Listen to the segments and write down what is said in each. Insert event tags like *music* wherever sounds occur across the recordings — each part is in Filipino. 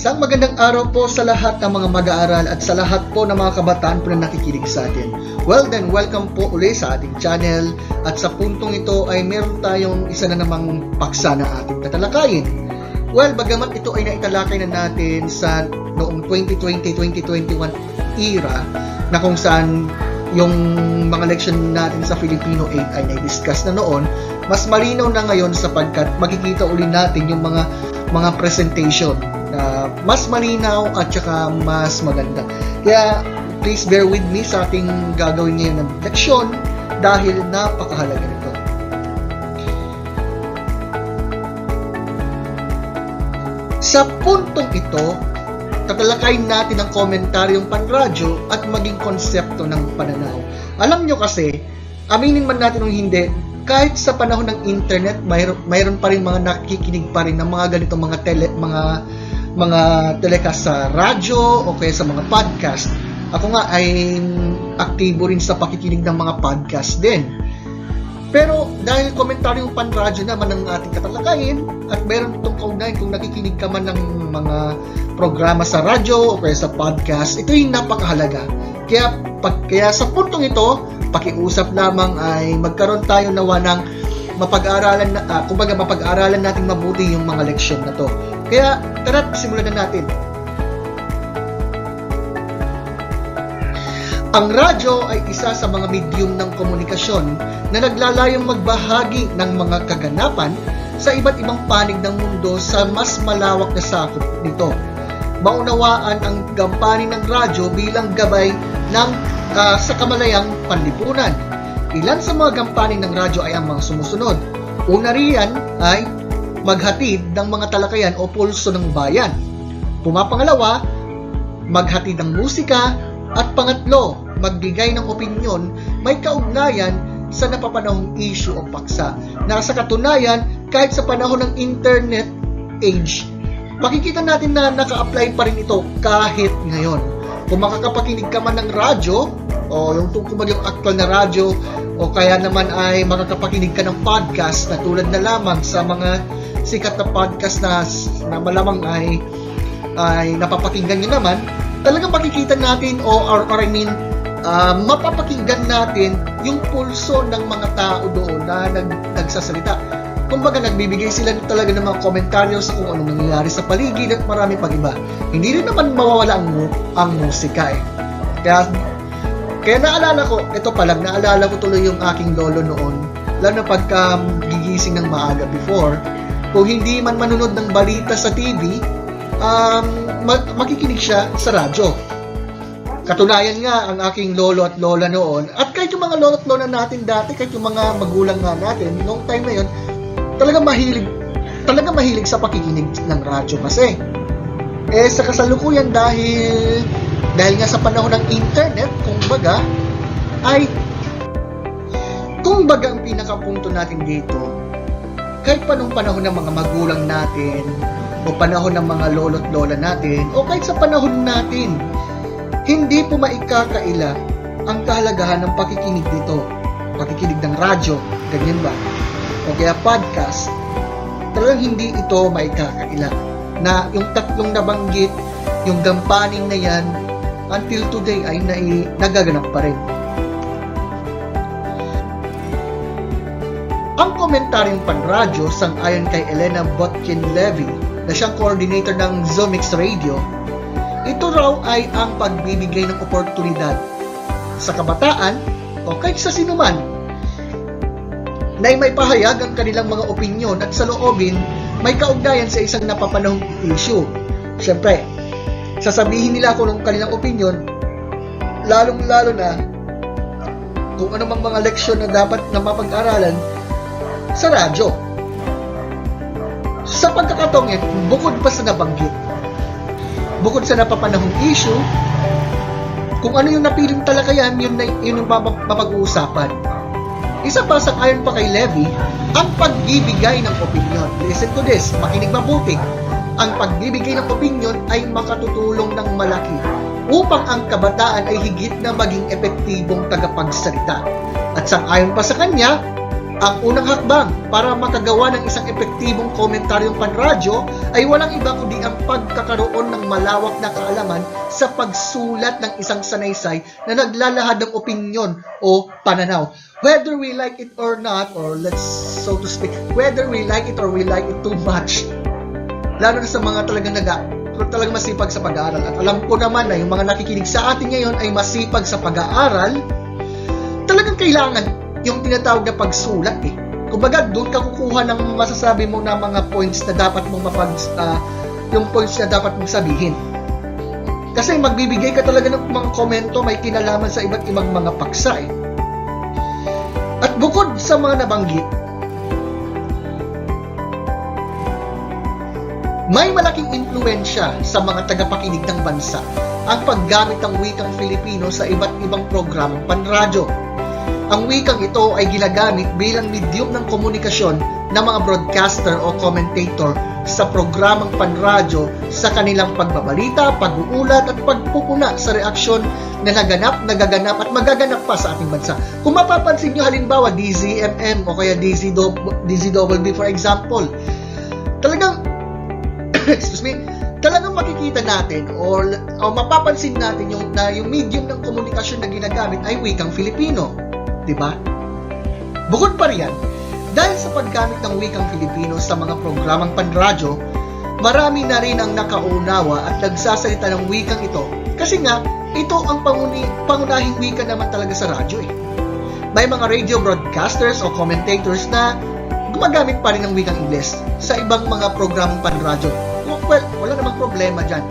Isang magandang araw po sa lahat ng mga mag-aaral at sa lahat po ng mga kabataan po na nakikinig sa atin. Well then, welcome po uli sa ating channel at sa puntong ito ay meron tayong isa na namang paksa na ating tatalakayin. Well, bagamat ito ay naitalakay na natin sa noong 2020-2021 era na kung saan yung mga leksyon natin sa Filipino 8 ay na-discuss na noon, mas malinaw na ngayon sapagkat makikita uli natin yung mga mga presentation na mas malinaw at saka mas maganda. Kaya please bear with me sa ating gagawin ngayon ng leksyon dahil napakahalaga nito. Sa puntong ito, tatalakayin natin ang komentaryong panradyo at maging konsepto ng pananaw. Alam nyo kasi, aminin man natin o hindi, kahit sa panahon ng internet, mayroon, mayroon pa rin mga nakikinig pa rin ng mga ganitong mga tele, mga mga telecast sa radyo o kaya sa mga podcast. Ako nga ay aktibo rin sa pakikinig ng mga podcast din. Pero dahil komentaryong panradyo naman ang ating katalakayin at meron itong kaugnayan kung nakikinig ka man ng mga programa sa radyo o kaya sa podcast, ito yung napakahalaga. Kaya, pag, kaya sa puntong ito, pakiusap lamang ay magkaroon tayo nawa ng mapag-aralan na, uh, kumbaga mapag-aralan natin mabuti yung mga leksyon na to. Kaya tara, simulan na natin. Ang radyo ay isa sa mga medium ng komunikasyon na naglalayong magbahagi ng mga kaganapan sa iba't ibang panig ng mundo sa mas malawak na sakop nito. Maunawaan ang gampanin ng radyo bilang gabay ng uh, sa kamalayang panlipunan. Ilan sa mga gampanin ng radyo ay ang mga sumusunod. Una riyan ay maghatid ng mga talakayan o pulso ng bayan. Pumapangalawa, maghatid ng musika at pangatlo, magbigay ng opinyon may kaugnayan sa napapanahong issue o paksa. Na sa katunayan, kahit sa panahon ng internet age, makikita natin na naka-apply pa rin ito kahit ngayon. Kung makakapakinig ka man ng radyo, o yung tungkol yung actual na radyo, o kaya naman ay makakapakinig ka ng podcast na tulad na lamang sa mga sikat na podcast na, na malamang ay ay napapakinggan nyo naman, talagang makikita natin o or, or I mean, uh, mapapakinggan natin yung pulso ng mga tao doon na nag, nagsasalita. Kumbaga, nagbibigay sila talaga ng mga komentaryo sa kung anong nangyayari sa paligid at marami pang iba. Hindi rin naman mawawala ang, ang musika eh. Kaya, kaya naalala ko, ito pa lang, naalala ko tuloy yung aking lolo noon, lalo na pagka gigising ng maaga before, kung hindi man manunod ng balita sa TV, um, makikinig siya sa radyo. Katunayan nga ang aking lolo at lola noon, at kahit yung mga lolo at lola natin dati, kahit yung mga magulang nga natin, noong time na yun, talagang mahilig, talagang mahilig sa pakikinig ng radyo kasi. Eh, sa kasalukuyan dahil, dahil nga sa panahon ng internet, kung baga, ay, kung baga ang pinakapunto natin dito, kahit pa nung panahon ng mga magulang natin, o panahon ng mga lolo't lola natin, o kahit sa panahon natin, hindi po maikakaila ang kahalagahan ng pakikinig dito. Pakikinig ng radyo, ganyan ba? O kaya podcast, talagang hindi ito maikakaila. Na yung tatlong nabanggit, yung gampaning na yan, until today ay nai, nagaganap pa rin. Ang komentaryong panradyo sang-ayon kay Elena Botkin-Levy na siyang coordinator ng Zomix Radio, ito raw ay ang pagbibigay ng oportunidad sa kabataan o kahit sa sinuman na may pahayag ang kanilang mga opinyon at sa loobin may kaugnayan sa isang napapanahong issue. Siyempre, sasabihin nila kung anong kanilang opinyon, lalong-lalo na kung ano mang mga leksyon na dapat na mapag-aralan sa radyo. Sa pagkakataong yan, bukod pa sa nabanggit, bukod sa napapanahong issue, kung ano yung napiling talakayan, yun, na, yun yung mapag-uusapan. Isa pa sa ayon pa kay Levy, ang pagbibigay ng opinion. Listen to this, makinig mabuti. Ang pagbibigay ng opinion ay makatutulong ng malaki upang ang kabataan ay higit na maging epektibong tagapagsalita. At sang ayon pa sa kanya, Ang unang hakbang para makagawa ng isang epektibong komentaryong panradyo ay walang iba kundi ang pagkakaroon ng malawak na kaalaman sa pagsulat ng isang sanaysay na naglalahad ng opinyon o pananaw. Whether we like it or not, or let's so to speak, whether we like it or we like it too much, lalo na sa mga talagang naga, talagang masipag sa pag-aaral. At alam ko naman na yung mga nakikinig sa atin ngayon ay masipag sa pag-aaral, talagang kailangan yung tinatawag na pagsulat eh. Kumbaga, doon ka kukuha ng masasabi mo na mga points na dapat mong mapag, ah, yung points na dapat mong sabihin. Kasi magbibigay ka talaga ng mga komento may kinalaman sa iba't ibang mga paksa eh. At bukod sa mga nabanggit, may malaking impluensya sa mga tagapakinig ng bansa ang paggamit ng wikang Filipino sa iba't ibang programang panradyo. Ang wikang ito ay ginagamit bilang medium ng komunikasyon ng mga broadcaster o commentator sa programang panradyo sa kanilang pagbabalita, pag-uulat at pagpupuna sa reaksyon na naganap, nagaganap at magaganap pa sa ating bansa. Kung mapapansin nyo halimbawa DZMM o kaya DZW, DZWB for example, talagang *coughs* excuse me, talagang makikita natin or, o mapapansin natin yung, na yung medium ng komunikasyon na ginagamit ay wikang Filipino. Di ba? Bukod pa riyan, dahil sa paggamit ng wikang Filipino sa mga programang panradyo, marami na rin ang nakaunawa at nagsasalita ng wikang ito kasi nga, ito ang panguni, pangunahing wika naman talaga sa radyo eh. May mga radio broadcasters o commentators na gumagamit pa rin ng wikang Ingles sa ibang mga programang panradyo. Well, wala namang problema dyan.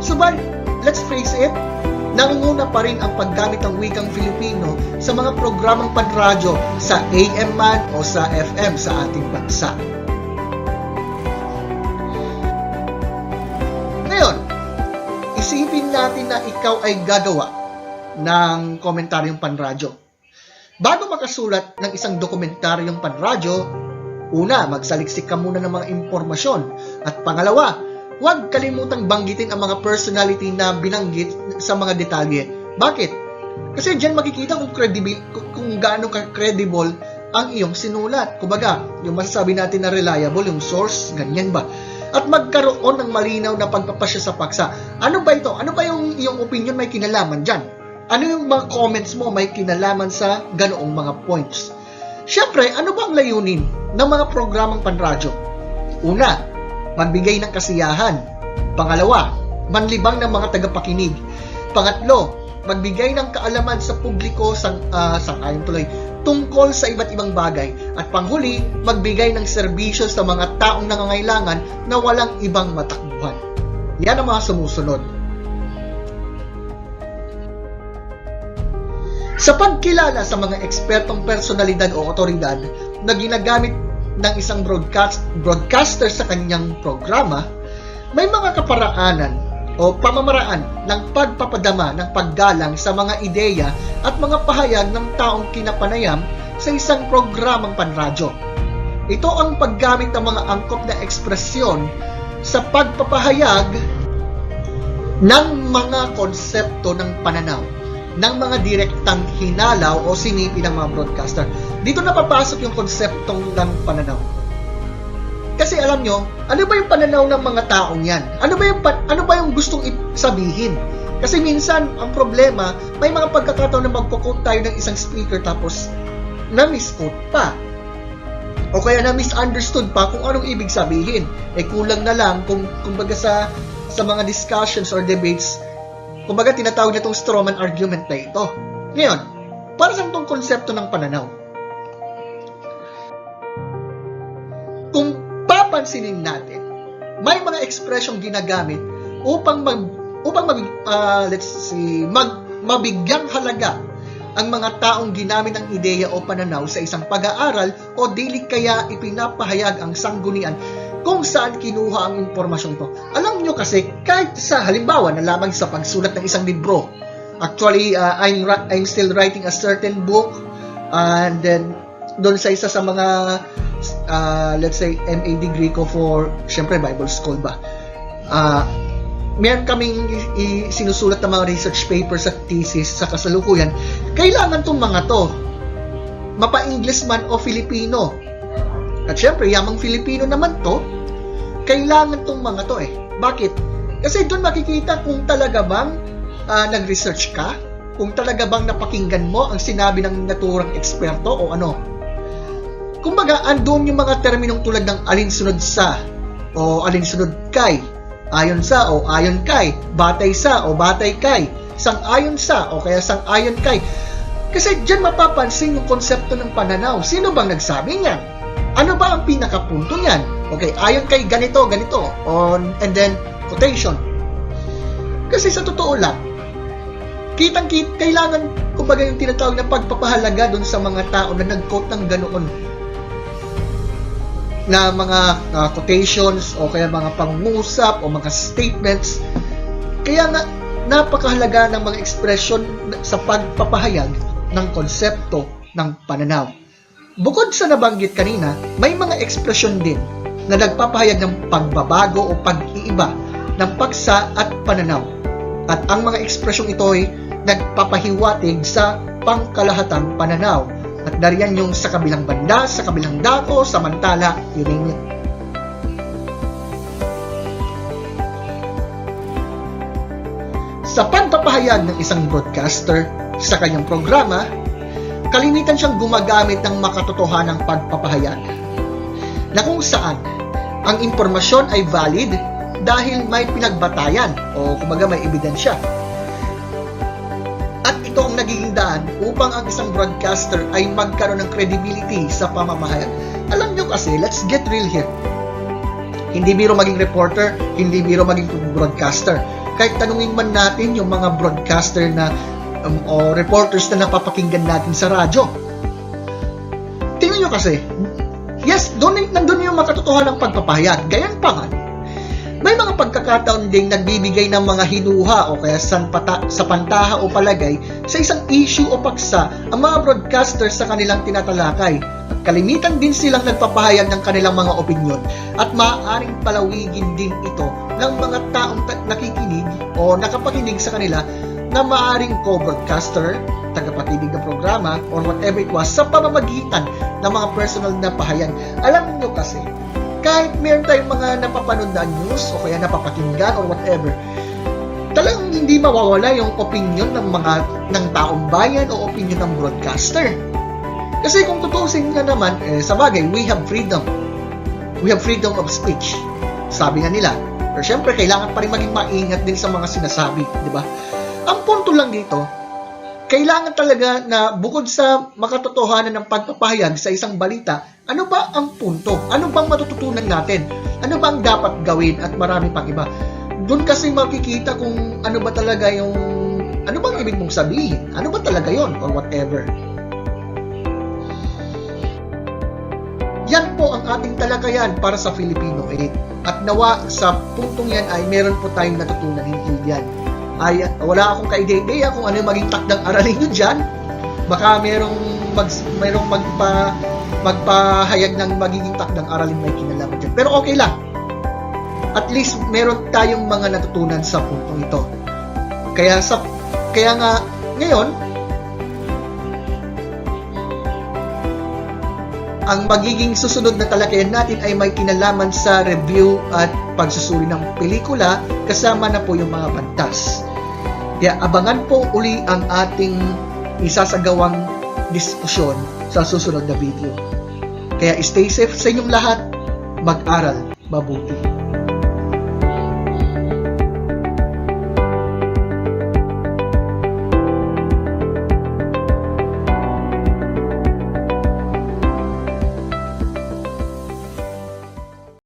Subalit, let's face it, nangunguna pa rin ang paggamit ng wikang Filipino sa mga programang panradyo sa AM man o sa FM sa ating bansa. Ngayon, isipin natin na ikaw ay gagawa ng komentaryong panradyo. Bago makasulat ng isang dokumentaryong panradyo, una, magsaliksik ka muna ng mga impormasyon. At pangalawa, huwag kalimutang banggitin ang mga personality na binanggit sa mga detalye. Bakit? Kasi diyan makikita kung credible kung, gaano ka credible ang iyong sinulat. Kumbaga, yung masasabi natin na reliable, yung source, ganyan ba? At magkaroon ng malinaw na pagpapasya sa paksa. Ano ba ito? Ano ba yung iyong opinion may kinalaman dyan? Ano yung mga comments mo may kinalaman sa ganoong mga points? Siyempre, ano ba ang layunin ng mga programang panradyo? Una, magbigay ng kasiyahan. Pangalawa, manlibang ng mga tagapakinig. Pangatlo, magbigay ng kaalaman sa publiko sang uh, sangayon tuloy tungkol sa iba't ibang bagay. At panghuli, magbigay ng serbisyo sa mga taong nangangailangan na walang ibang matakbuhan. Yan ang mga sumusunod. Sa pagkilala sa mga ekspertong personalidad o otoridad na ginagamit ng isang broadcast, broadcaster sa kanyang programa, may mga kaparaanan o pamamaraan ng pagpapadama ng paggalang sa mga ideya at mga pahayag ng taong kinapanayam sa isang programang panradyo. Ito ang paggamit ng mga angkop na ekspresyon sa pagpapahayag ng mga konsepto ng pananaw ng mga direktang hinalaw o sinipi ng mga broadcaster. Dito napapasok yung konseptong ng pananaw. Kasi alam nyo, ano ba yung pananaw ng mga taong yan? Ano ba yung, ano ba yung gustong sabihin? Kasi minsan, ang problema, may mga pagkakataon na magkukot tayo ng isang speaker tapos na-misquote pa. O kaya na-misunderstood pa kung anong ibig sabihin. Eh kulang na lang kung kumbaga sa sa mga discussions or debates Kumbaga, tinatawag na itong strawman argument na ito. Ngayon, para sa itong konsepto ng pananaw? Kung papansinin natin, may mga ekspresyong ginagamit upang mag upang mag uh, let's see, mag mabigyang halaga ang mga taong ginamit ng ideya o pananaw sa isang pag-aaral o dili kaya ipinapahayag ang sanggunian kung saan kinuha ang impormasyon to. Alam nyo kasi, kahit sa halimbawa na lamang sa pagsulat ng isang libro, actually, uh, I'm, I'm still writing a certain book, and then, doon sa isa sa mga, uh, let's say, MA degree ko for, syempre, Bible School ba, uh, meron kaming sinusulat ng mga research papers at thesis sa kasalukuyan, kailangan tong mga to mapa-English man o Filipino. At syempre, yamang Filipino naman to, kailangan tong mga to eh. Bakit? Kasi doon makikita kung talaga bang ah, nag-research ka, kung talaga bang napakinggan mo ang sinabi ng naturang eksperto o ano. Kumbaga, andun yung mga terminong tulad ng alinsunod sa o alinsunod kay, ayon sa o ayon kay, batay sa o batay kay, sang-ayon sa o kaya sang-ayon kay. Kasi dyan mapapansin yung konsepto ng pananaw. Sino bang nagsabi niyan? Ano ba ang pinakapunto niyan? Okay, ayon kay ganito, ganito, on, and then quotation. Kasi sa totoo lang, kitang kit kailangan kumbaga yung tinatawag na pagpapahalaga doon sa mga tao na nag-quote ng ganoon na mga uh, quotations o kaya mga pangungusap o mga statements. Kaya nga, napakahalaga ng mga ekspresyon sa pagpapahayag ng konsepto ng pananaw. Bukod sa nabanggit kanina, may mga ekspresyon din na nagpapahayag ng pagbabago o pag-iiba ng paksa at pananaw. At ang mga ekspresyong ito ay nagpapahiwatig sa pangkalahatang pananaw. At nariyan yung sa kabilang banda, sa kabilang dako, samantala, you name it. Sa pagpapahayag ng isang broadcaster sa kanyang programa, kalimitan siyang gumagamit ng makatotohanang pagpapahayag na kung saan ang impormasyon ay valid dahil may pinagbatayan o kumaga may ebidensya. Ito ang nagiging daan upang ang isang broadcaster ay magkaroon ng credibility sa pamamahayag. Alam nyo kasi, let's get real here. Hindi biro maging reporter, hindi biro maging broadcaster. Kahit tanungin man natin yung mga broadcaster na um, o reporters na napapakinggan natin sa radyo. Tingnan nyo kasi, yes, doon, nandun yung makatotohanan ng pagpapahayag. Gayan pa nga, may mga pagkakataon ding nagbibigay ng mga hinuha o kaya san pata, sa pantaha o palagay sa isang issue o paksa ang mga broadcasters sa kanilang tinatalakay. At kalimitan din silang nagpapahayag ng kanilang mga opinyon at maaaring palawigin din ito ng mga taong ta- nakikinig o nakapakinig sa kanila na maaaring co-broadcaster, tagapakinig ng programa, or whatever it was sa pamamagitan ng mga personal na pahayag. Alam niyo kasi, kahit meron tayong mga napapanood na news o kaya napapakinggan or whatever, talagang hindi mawawala yung opinion ng mga ng taong bayan o opinion ng broadcaster. Kasi kung tutusin nga naman, eh, sa bagay, we have freedom. We have freedom of speech. Sabi nga nila. Pero syempre, kailangan pa rin maging maingat din sa mga sinasabi, di ba? Ang punto lang dito, kailangan talaga na bukod sa makatotohanan ng pagpapahayag sa isang balita, ano ba ang punto? Ano bang matututunan natin? Ano ba ang dapat gawin at marami pang iba? Doon kasi makikita kung ano ba talaga yung ano bang ibig mong sabihin? Ano ba talaga yon or whatever? Yan po ang ating talakayan para sa Filipino 8. At nawa sa puntong yan ay meron po tayong natutunan hinggil yan. Ay, wala akong ka-idea kung ano yung maging takdang aralin nyo dyan. Baka merong, mag, merong magpa, magpahayag ng magiging takdang aralin may kinalaman dyan. Pero okay lang. At least meron tayong mga natutunan sa puntong ito. Kaya sa kaya nga ngayon ang magiging susunod na talakayan natin ay may kinalaman sa review at pagsusuri ng pelikula kasama na po yung mga pantas. Kaya abangan po uli ang ating isasagawang diskusyon sa susunod na video. Kaya stay safe sa inyong lahat, mag-aral mabuti.